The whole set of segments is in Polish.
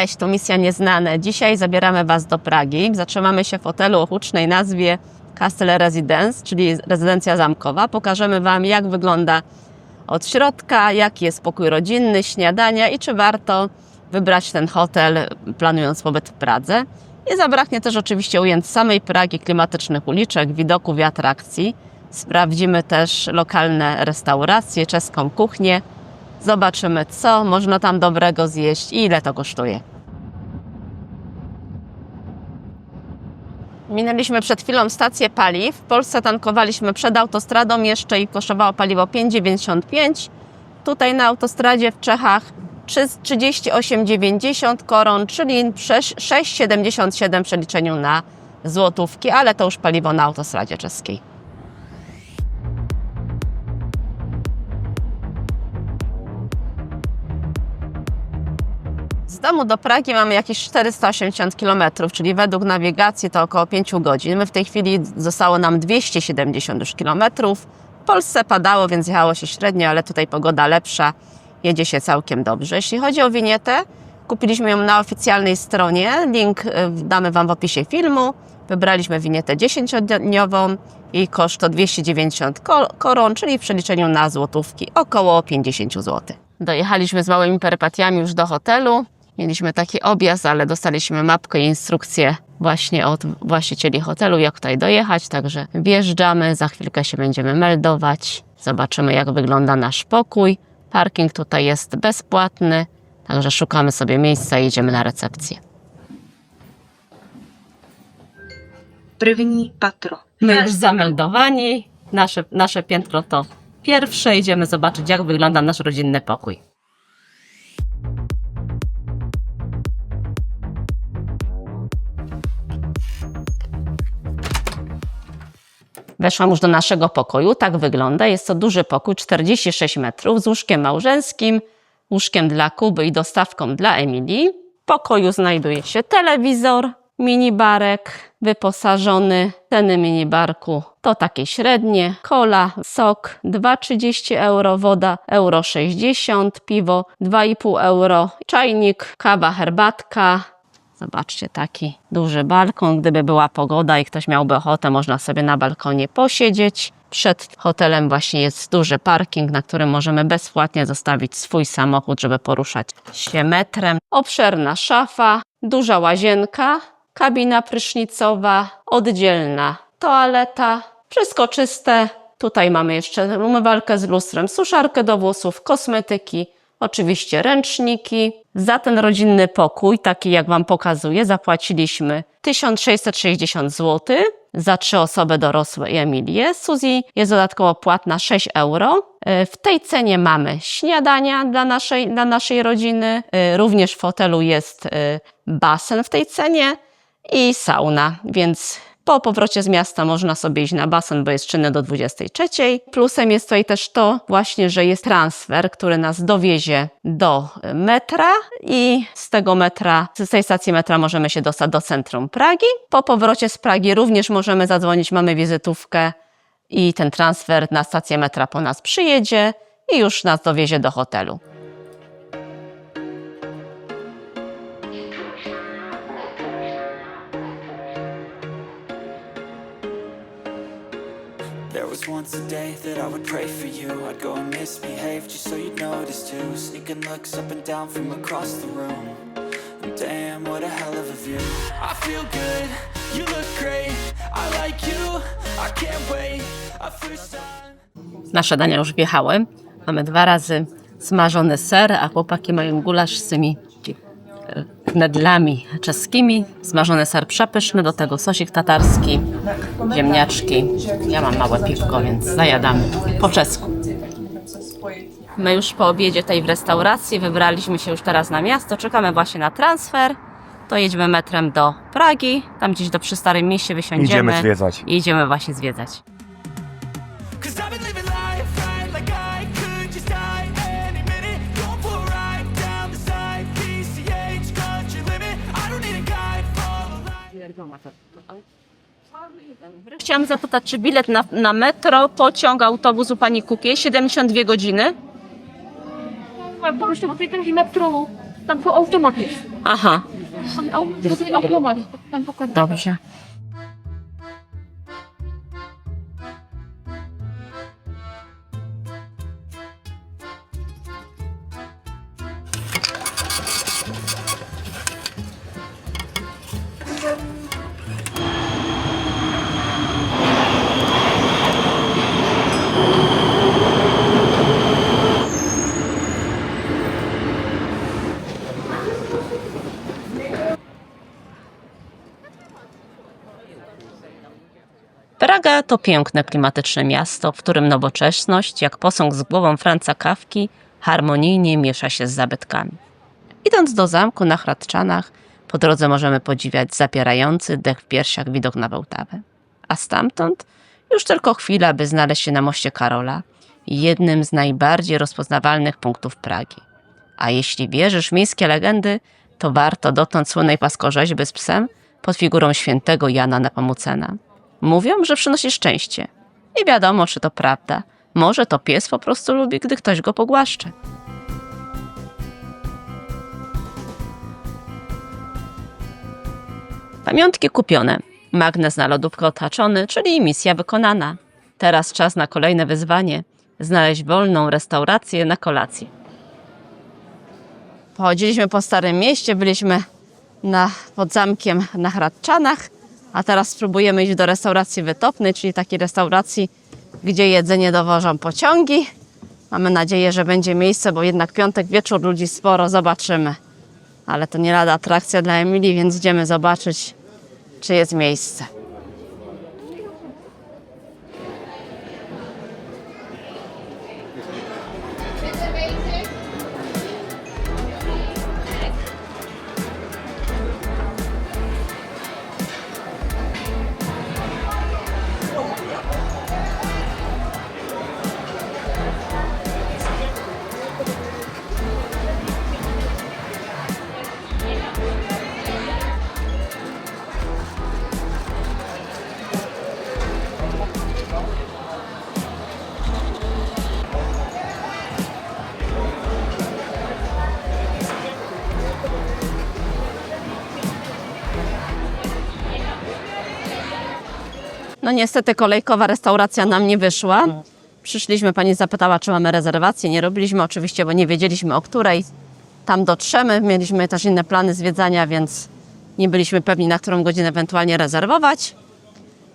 Cześć, tu Misja Nieznane. Dzisiaj zabieramy Was do Pragi. Zatrzymamy się w hotelu o hucznej nazwie Castle Residence, czyli rezydencja zamkowa. Pokażemy Wam, jak wygląda od środka, jaki jest pokój rodzinny, śniadania i czy warto wybrać ten hotel, planując pobyt w Pradze. Nie zabraknie też oczywiście ujęć samej Pragi, klimatycznych uliczek, widoków i atrakcji. Sprawdzimy też lokalne restauracje, czeską kuchnię. Zobaczymy, co można tam dobrego zjeść i ile to kosztuje. Minęliśmy przed chwilą stację paliw. W Polsce tankowaliśmy przed autostradą jeszcze i kosztowało paliwo 5,95. Tutaj na autostradzie w Czechach 38,90 koron, czyli 6,77 w przeliczeniu na złotówki, ale to już paliwo na autostradzie czeskiej. Domu do Pragi mamy jakieś 480 km, czyli według nawigacji to około 5 godzin. My w tej chwili zostało nam 270 już km. W Polsce padało, więc jechało się średnio, ale tutaj pogoda lepsza, jedzie się całkiem dobrze. Jeśli chodzi o winietę, kupiliśmy ją na oficjalnej stronie. Link y, damy Wam w opisie filmu. Wybraliśmy winietę 10-dniową i koszt to 290 ko- koron, czyli w przeliczeniu na złotówki około 50 zł. Dojechaliśmy z małymi perypatiami już do hotelu. Mieliśmy taki objazd, ale dostaliśmy mapkę i instrukcję właśnie od właścicieli hotelu, jak tutaj dojechać. Także wjeżdżamy, za chwilkę się będziemy meldować. Zobaczymy, jak wygląda nasz pokój. Parking tutaj jest bezpłatny, także szukamy sobie miejsca i idziemy na recepcję. První patro. My już zameldowani. Nasze, nasze piętro to pierwsze. Idziemy zobaczyć, jak wygląda nasz rodzinny pokój. Weszłam już do naszego pokoju. Tak wygląda. Jest to duży pokój, 46 metrów, z łóżkiem małżeńskim, łóżkiem dla Kuby i dostawką dla Emilii. W pokoju znajduje się telewizor, minibarek wyposażony. Ceny minibarku to takie średnie. Kola, sok 2,30 euro, woda euro 60, piwo 2,5 euro, czajnik, kawa, herbatka. Zobaczcie, taki duży balkon. Gdyby była pogoda i ktoś miałby ochotę, można sobie na balkonie posiedzieć. Przed hotelem właśnie jest duży parking, na którym możemy bezpłatnie zostawić swój samochód, żeby poruszać się metrem. Obszerna szafa, duża łazienka, kabina prysznicowa, oddzielna toaleta, wszystko czyste. Tutaj mamy jeszcze umywalkę z lustrem, suszarkę do włosów, kosmetyki, oczywiście ręczniki. Za ten rodzinny pokój, taki jak Wam pokazuję, zapłaciliśmy 1660 zł za trzy osoby dorosłe i Emilię. Suzy jest dodatkowo płatna 6 euro. E, W tej cenie mamy śniadania dla naszej, dla naszej rodziny. E, Również w hotelu jest e, basen w tej cenie i sauna, więc po powrocie z miasta można sobie iść na basen, bo jest czynny do 23. Plusem jest tutaj też to właśnie, że jest transfer, który nas dowiezie do metra i z tego metra, z tej stacji metra możemy się dostać do centrum Pragi. Po powrocie z Pragi również możemy zadzwonić, mamy wizytówkę i ten transfer na stację metra po nas przyjedzie i już nas dowiezie do hotelu. Once a day that I would pray for you. I'd go and misbehave just so you'd notice too. Sneaking looks up and down from across the room. And damn, what a hell of a view. I feel good, you look great. I like you, I can't wait. First time. Nasze dania już wjechały. Mamy dwa razy smażony ser, a chłopaki mają gulasz z tymi e, knedlami czeskimi. Smażony ser przepyszny, do tego sosik tatarski, ziemniaczki. Ja mam małe piwko, więc zajadamy po czesku. My już po obiedzie tej w restauracji wybraliśmy się już teraz na miasto. Czekamy właśnie na transfer. To jedziemy metrem do Pragi. Tam gdzieś do przy Starym Mieście wysiądziemy. Idziemy zwiedzać. I idziemy właśnie zwiedzać. energomat. Chciałam zapytać, czy bilet na, na metro, pociąg, autobus u Pani kupie 72 godziny? Proszę, bo tutaj metro, tam po automatyzm. Aha. Automat, tam pokazuje. Dobrze. Praga to piękne, klimatyczne miasto, w którym nowoczesność, jak posąg z głową Franca Kawki, harmonijnie miesza się z zabytkami. Idąc do zamku na Hradczanach, po drodze możemy podziwiać zapierający dech w piersiach widok na Wołtawę. A stamtąd już tylko chwila, by znaleźć się na moście Karola, jednym z najbardziej rozpoznawalnych punktów Pragi. A jeśli wierzysz w miejskie legendy, to warto dotknąć słynnej paskorzeźby z psem pod figurą świętego Jana Nepomucena. Mówią, że przynosi szczęście. I wiadomo, czy to prawda. Może to pies po prostu lubi, gdy ktoś go pogłaszcze. Pamiątki kupione. Magnes na lodówkę otaczony, czyli misja wykonana. Teraz czas na kolejne wyzwanie. Znaleźć wolną restaurację na kolację. Pochodziliśmy po Starym Mieście, byliśmy na, pod zamkiem na Hradczanach, a teraz spróbujemy iść do restauracji wytopnej, czyli takiej restauracji, gdzie jedzenie dowożą pociągi. Mamy nadzieję, że będzie miejsce, bo jednak piątek wieczór ludzi sporo, zobaczymy. Ale to nie lada atrakcja dla Emilii, więc idziemy zobaczyć, czy jest miejsce. No niestety kolejkowa restauracja nam nie wyszła. Przyszliśmy, pani zapytała, czy mamy rezerwację. Nie robiliśmy oczywiście, bo nie wiedzieliśmy o której. Tam dotrzemy. Mieliśmy też inne plany zwiedzania, więc nie byliśmy pewni, na którą godzinę ewentualnie rezerwować.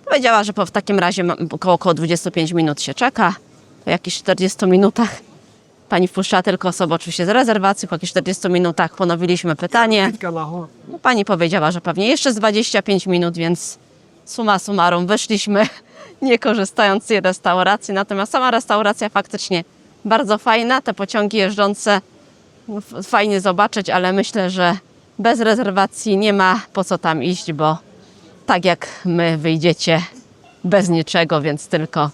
Powiedziała, że po, w takim razie około, około 25 minut się czeka. Po jakichś 40 minutach pani wpuszcza tylko osobę oczywiście z rezerwacji. Po jakichś 40 minutach ponowiliśmy pytanie. No, pani powiedziała, że pewnie jeszcze z 25 minut, więc suma summarum wyszliśmy, nie korzystając z restauracji. Natomiast sama restauracja faktycznie bardzo fajna. Te pociągi jeżdżące fajnie zobaczyć, ale myślę, że bez rezerwacji nie ma po co tam iść, bo tak jak my wyjdziecie bez niczego, więc tylko,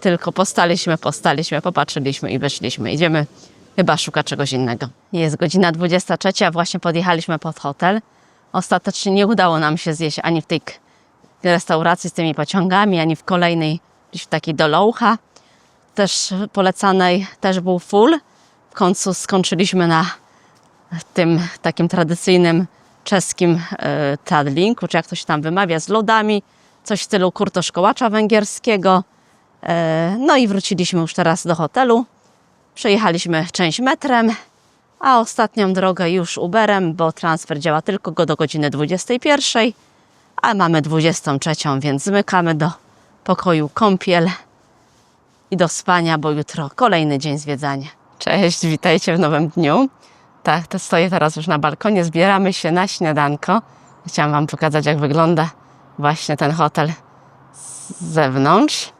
tylko postaliśmy, postaliśmy, popatrzyliśmy i wyszliśmy. Idziemy chyba szukać czegoś innego. Jest godzina 23, a właśnie podjechaliśmy pod hotel. Ostatecznie nie udało nam się zjeść ani w tej restauracji z tymi pociągami, ani w kolejnej, gdzieś w takiej do Loucha. Też polecanej, też był full. W końcu skończyliśmy na tym takim tradycyjnym czeskim e, tadlinku, czy jak to się tam wymawia, z lodami, coś w stylu kurtoszkołacza węgierskiego. E, no i wróciliśmy już teraz do hotelu. Przejechaliśmy część metrem, a ostatnią drogę już Uberem, bo transfer działa tylko do godziny 21, a mamy 23, więc zmykamy do pokoju kąpiel i do spania, bo jutro kolejny dzień zwiedzania. Cześć, witajcie w nowym dniu. Tak, to stoję teraz już na balkonie, zbieramy się na śniadanko. Chciałam Wam pokazać, jak wygląda właśnie ten hotel z zewnątrz.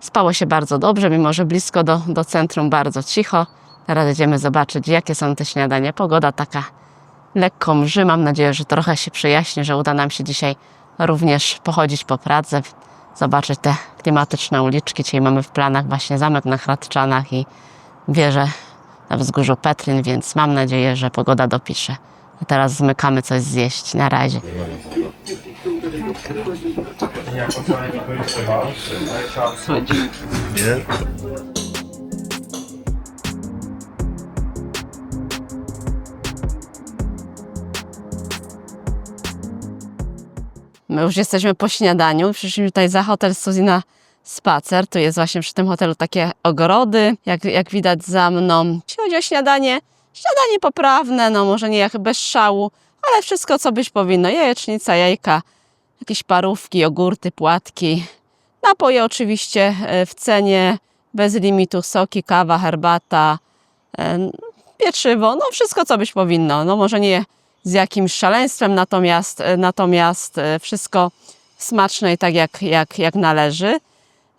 Spało się bardzo dobrze, mimo że blisko do, do centrum bardzo cicho. Teraz idziemy zobaczyć, jakie są te śniadania. Pogoda taka lekko mrzy. Mam nadzieję, że trochę się przyjaśni, że uda nam się dzisiaj również pochodzić po Pradze, zobaczyć te klimatyczne uliczki. Dzisiaj mamy w planach właśnie zamek na Hradczanach i wieżę na wzgórzu Petryn, więc mam nadzieję, że pogoda dopisze. A teraz zmykamy coś zjeść. Na razie. My już jesteśmy po śniadaniu. Przyszliśmy tutaj za hotel Suzy na spacer. Tu jest właśnie przy tym hotelu takie ogrody, jak, jak widać za mną. Jeśli chodzi o śniadanie, śniadanie poprawne, no może nie jak bez szału, ale wszystko co być powinno. Jajecznica, jajka, jakieś parówki, jogurty, płatki. Napoje oczywiście e, w cenie, bez limitu, soki, kawa, herbata, e, pieczywo, no wszystko co być powinno. No może nie z jakimś szaleństwem, natomiast, e, natomiast e, wszystko smaczne i tak jak, jak, jak należy.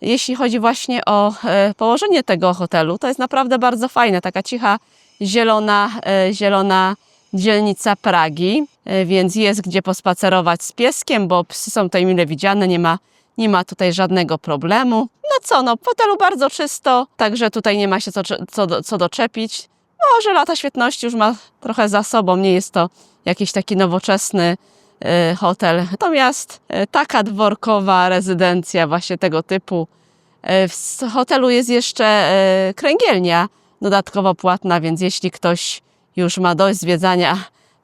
Jeśli chodzi właśnie o e, położenie tego hotelu, to jest naprawdę bardzo fajne, taka cicha, zielona, zielona dzielnica Pragi, więc jest gdzie pospacerować z pieskiem, bo psy są tutaj mile widziane, nie ma, nie ma tutaj żadnego problemu. No co, no w hotelu bardzo czysto, także tutaj nie ma się co, co, co doczepić. Może lata świetności już ma trochę za sobą, nie jest to jakiś taki nowoczesny e, hotel. Natomiast e, taka dworkowa rezydencja właśnie tego typu. E, W hotelu jest jeszcze kręgielnia dodatkowo płatna, więc jeśli ktoś już ma dość zwiedzania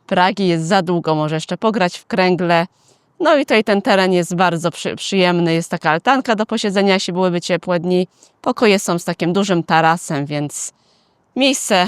Pragi, jest za długo, może jeszcze pograć w kręgle. No i tutaj ten teren jest bardzo przy, przyjemny, jest taka altanka do posiedzenia, jeśli byłyby ciepłe dni. Pokoje są z takim dużym tarasem, więc miejsce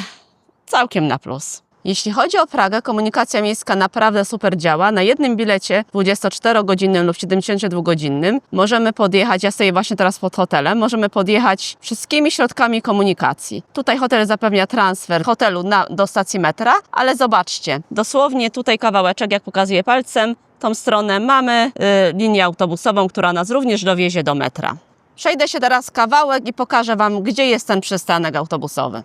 całkiem na plus. Jeśli chodzi o Pragę, komunikacja miejska naprawdę super działa. Na jednym bilecie 24-godzinnym lub 72-godzinnym możemy podjechać, ja stoję właśnie teraz pod hotelem, możemy podjechać wszystkimi środkami komunikacji. Tutaj hotel zapewnia transfer hotelu na, do stacji metra, ale zobaczcie, dosłownie tutaj kawałeczek, jak pokazuję palcem, tą stronę mamy y, linię autobusową, która nas również dowiezie do metra. Przejdę się teraz kawałek i pokażę Wam, gdzie jest ten przystanek autobusowy.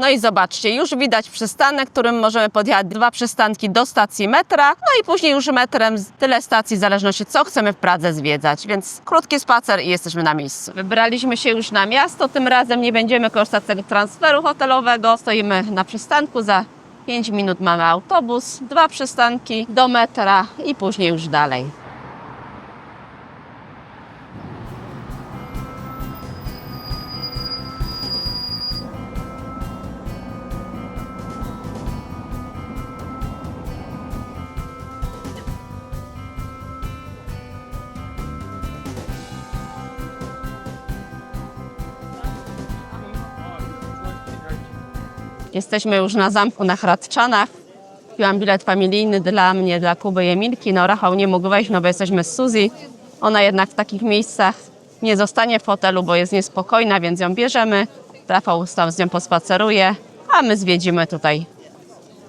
No i zobaczcie, już widać przystanek, którym możemy podjechać dwa przystanki do stacji metra, no i później już metrem tyle stacji, w zależności co chcemy w Pradze zwiedzać, więc krótki spacer i jesteśmy na miejscu. Wybraliśmy się już na miasto, tym razem nie będziemy korzystać z tego transferu hotelowego, stoimy na przystanku, za 5 minut mamy autobus, dwa przystanki do metra i później już dalej. Jesteśmy już na zamku na Hradczanach. Kupiłam bilet familijny dla mnie, dla Kuby i Emilki. No Rafał nie mógł wejść, no bo jesteśmy z Suzy. Ona jednak w takich miejscach nie zostanie w hotelu, bo jest niespokojna, więc ją bierzemy. Rafał tam z nią pospaceruje, a my zwiedzimy tutaj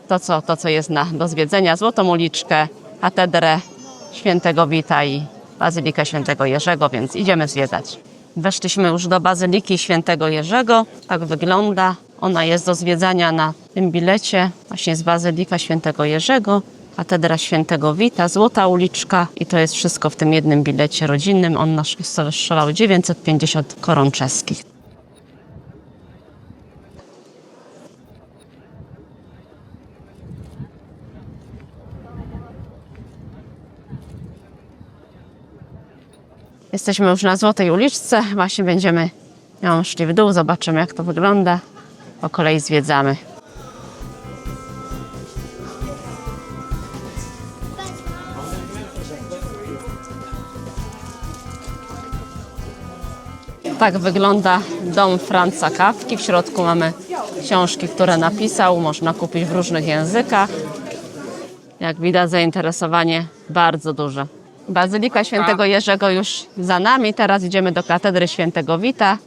to, co, to, co jest na, do zwiedzenia. Złotą uliczkę, katedrę świętego Wita i Bazylikę świętego Jerzego, więc idziemy zwiedzać. Weszliśmy już do Bazyliki Świętego Jerzego. Tak wygląda. Ona jest do zwiedzania na tym bilecie. Właśnie jest Bazylika Świętego Jerzego, Katedra Świętego Wita, Złota Uliczka i to jest wszystko w tym jednym bilecie rodzinnym. On nasz strzelał 950 koron czeskich. Jesteśmy już na Złotej Uliczce. Właśnie będziemy ją szli w dół, zobaczymy jak to wygląda. Po kolei zwiedzamy. Tak wygląda dom Franca Kawki. W środku mamy książki, które napisał. Można kupić w różnych językach. Jak widać, zainteresowanie bardzo duże. Bazylika Świętego Jerzego już za nami. Teraz idziemy do katedry Świętego Wita.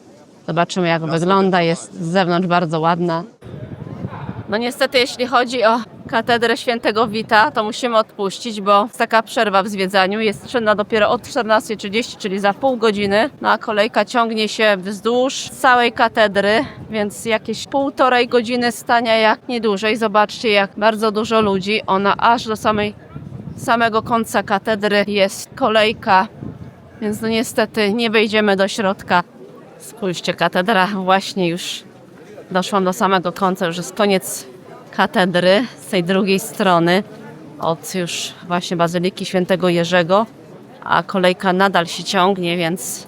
Zobaczymy, jak wygląda. Jest z zewnątrz bardzo ładna. No niestety, jeśli chodzi o katedrę Świętego Wita, to musimy odpuścić, bo taka przerwa w zwiedzaniu. Jest czynna dopiero od 14.30, czyli za pół godziny. No a kolejka ciągnie się wzdłuż całej katedry, więc jakieś półtorej godziny stania jak nie dłużej. Zobaczcie, jak bardzo dużo ludzi. Ona aż do samej, samego końca katedry jest kolejka, więc no niestety nie wejdziemy do środka. Spójrzcie, katedra właśnie już doszłam do samego końca, już jest koniec katedry z tej drugiej strony od już właśnie Bazyliki Świętego Jerzego, a kolejka nadal się ciągnie, więc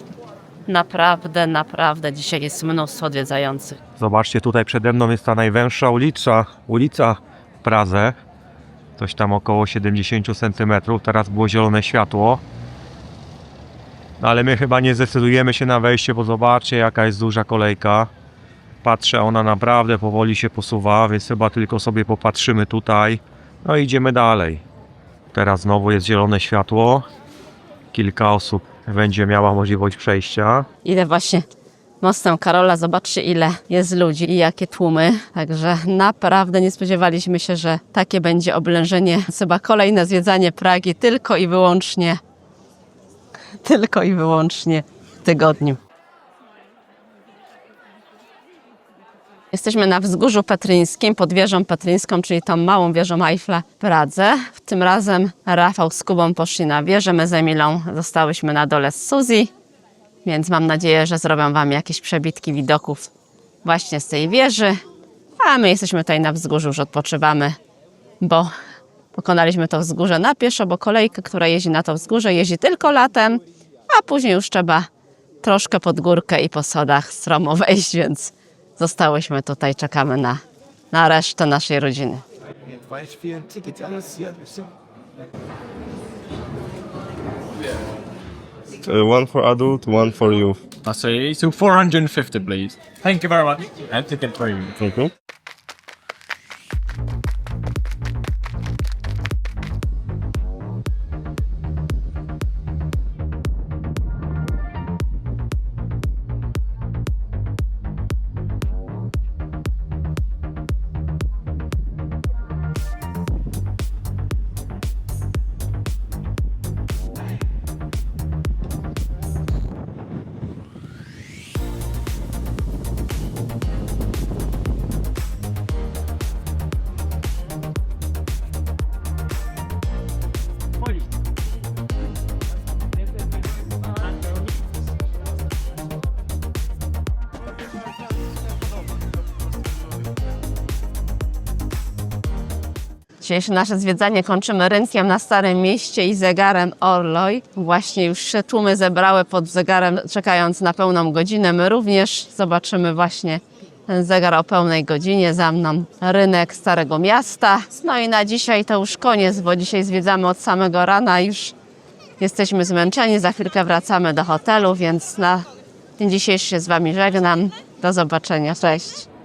Naprawdę, naprawdę dzisiaj jest mnóstwo odwiedzających. Zobaczcie, tutaj przede mną jest ta najwęższa ulica, ulica w Pradze. Coś tam około 70 cm. Teraz było zielone światło. No ale my chyba nie zdecydujemy się na wejście, bo zobaczcie jaka jest duża kolejka. Patrzę, ona naprawdę powoli się posuwa, więc chyba tylko sobie popatrzymy tutaj. No i idziemy dalej. Teraz znowu jest zielone światło. Kilka osób będzie miała możliwość przejścia. Ile właśnie mostem Karola, zobaczcie ile jest ludzi i jakie tłumy. Także naprawdę nie spodziewaliśmy się, że takie będzie oblężenie. Chyba kolejne zwiedzanie Pragi tylko i wyłącznie, tylko i wyłącznie tygodniu. Jesteśmy na wzgórzu petryńskim, pod wieżą petryńską, czyli tą małą wieżą Eiffla w Pradze. Tym razem Rafał z Kubą poszli na wieżę, my z Emilą zostałyśmy na dole z Suzy. Więc mam nadzieję, że zrobią Wam jakieś przebitki widoków właśnie z tej wieży. A my jesteśmy tutaj na wzgórzu, już odpoczywamy, bo pokonaliśmy to wzgórze na pieszo, bo kolejka, która jeździ na to wzgórze, jeździ tylko latem, a później już trzeba troszkę pod górkę i po sodach stromo wejść, więc zostałyśmy tutaj, czekamy na, na resztę naszej rodziny. Uh, one for adult, one for youth. I see. So 450, please. Thank you very much. And ticket for you. Thank you. Dzisiejsze nasze zwiedzanie kończymy rynkiem na Starym Mieście i zegarem Orloj. Właśnie już się tłumy zebrały pod zegarem, czekając na pełną godzinę. My również zobaczymy właśnie ten zegar o pełnej godzinie. Za mną rynek Starego Miasta. No i na dzisiaj to już koniec, bo dzisiaj zwiedzamy od samego rana. Już jesteśmy zmęczeni, za chwilkę wracamy do hotelu, więc na dzień dzisiejszy się z Wami żegnam. Do zobaczenia, cześć.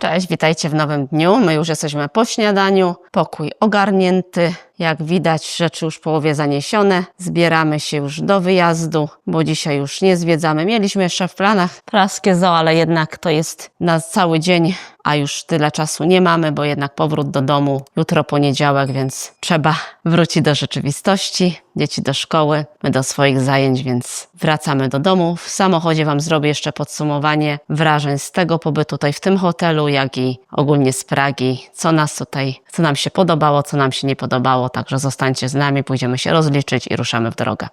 Cześć, witajcie w nowym dniu. My już jesteśmy po śniadaniu, pokój ogarnięty. Jak widać, rzeczy już połowie zaniesione. Zbieramy się już do wyjazdu, bo dzisiaj już nie zwiedzamy. Mieliśmy jeszcze w planach praskie zoo, ale jednak to jest na cały dzień, a już tyle czasu nie mamy, bo jednak powrót do domu jutro poniedziałek, więc trzeba wrócić do rzeczywistości. Dzieci do szkoły, my do swoich zajęć, więc wracamy do domu. W samochodzie Wam zrobię jeszcze podsumowanie wrażeń z tego pobytu tutaj w tym hotelu, jak i ogólnie z Pragi, co nas tutaj, co nam się podobało, co nam się nie podobało. Także zostańcie z nami, pójdziemy się rozliczyć i ruszamy w drogę.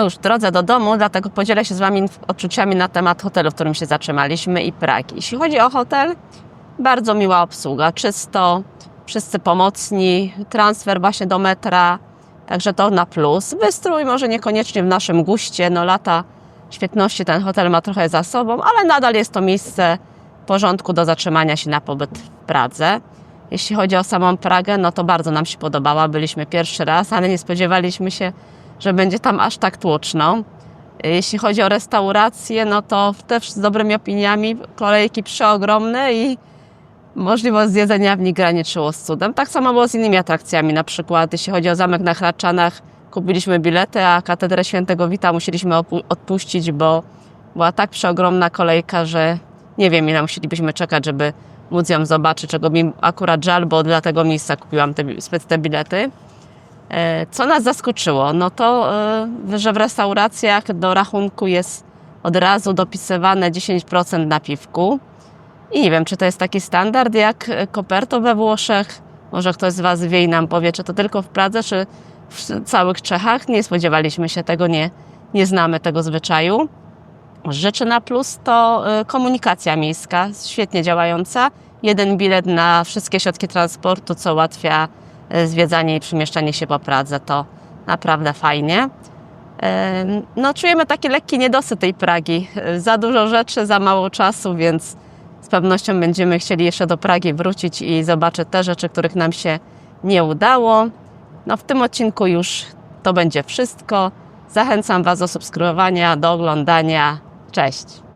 My już w drodze do domu, dlatego podzielę się z Wami odczuciami na temat hotelu, w którym się zatrzymaliśmy i Pragi. Jeśli chodzi o hotel, bardzo miła obsługa, czysto, wszyscy pomocni, transfer właśnie do metra, także to na plus. Wystrój może niekoniecznie w naszym guście, no lata świetności ten hotel ma trochę za sobą, ale nadal jest to miejsce w porządku do zatrzymania się na pobyt w Pradze. Jeśli chodzi o samą Pragę, no to bardzo nam się podobała. Byliśmy pierwszy raz, ale nie spodziewaliśmy się, że będzie tam aż tak tłoczno. Jeśli chodzi o restaurację, no to też z dobrymi opiniami, kolejki przeogromne i możliwość zjedzenia w nich graniczyło z cudem. Tak samo było z innymi atrakcjami, na przykład jeśli chodzi o zamek na Hraczanach, kupiliśmy bilety, a katedrę Świętego Wita musieliśmy odpuścić, bo była tak przeogromna kolejka, że nie wiem ile musielibyśmy czekać, żeby móc ją zobaczyć, czego mi akurat żal, bo dla tego miejsca kupiłam te, te bilety. E, Co nas zaskoczyło? No to, e, że w restauracjach do rachunku jest od razu dopisywane 10% na piwku. I nie wiem, czy to jest taki standard jak e, Koperto we Włoszech. Może ktoś z Was wie i nam powie, czy to tylko w Pradze, czy w całych Czechach. Nie spodziewaliśmy się tego, nie, nie znamy tego zwyczaju. Rzeczy na plus to komunikacja miejska, świetnie działająca. Jeden bilet na wszystkie środki transportu, co ułatwia zwiedzanie i przemieszczanie się po Pradze. To naprawdę fajnie. Ym, No, czujemy taki lekki niedosyt tej Pragi. Y, Za dużo rzeczy, za mało czasu, więc z pewnością będziemy chcieli jeszcze do Pragi wrócić i zobaczyć te rzeczy, których nam się nie udało. No, w tym odcinku już to będzie wszystko. Zachęcam Was do subskrybowania, do oglądania. Cześć!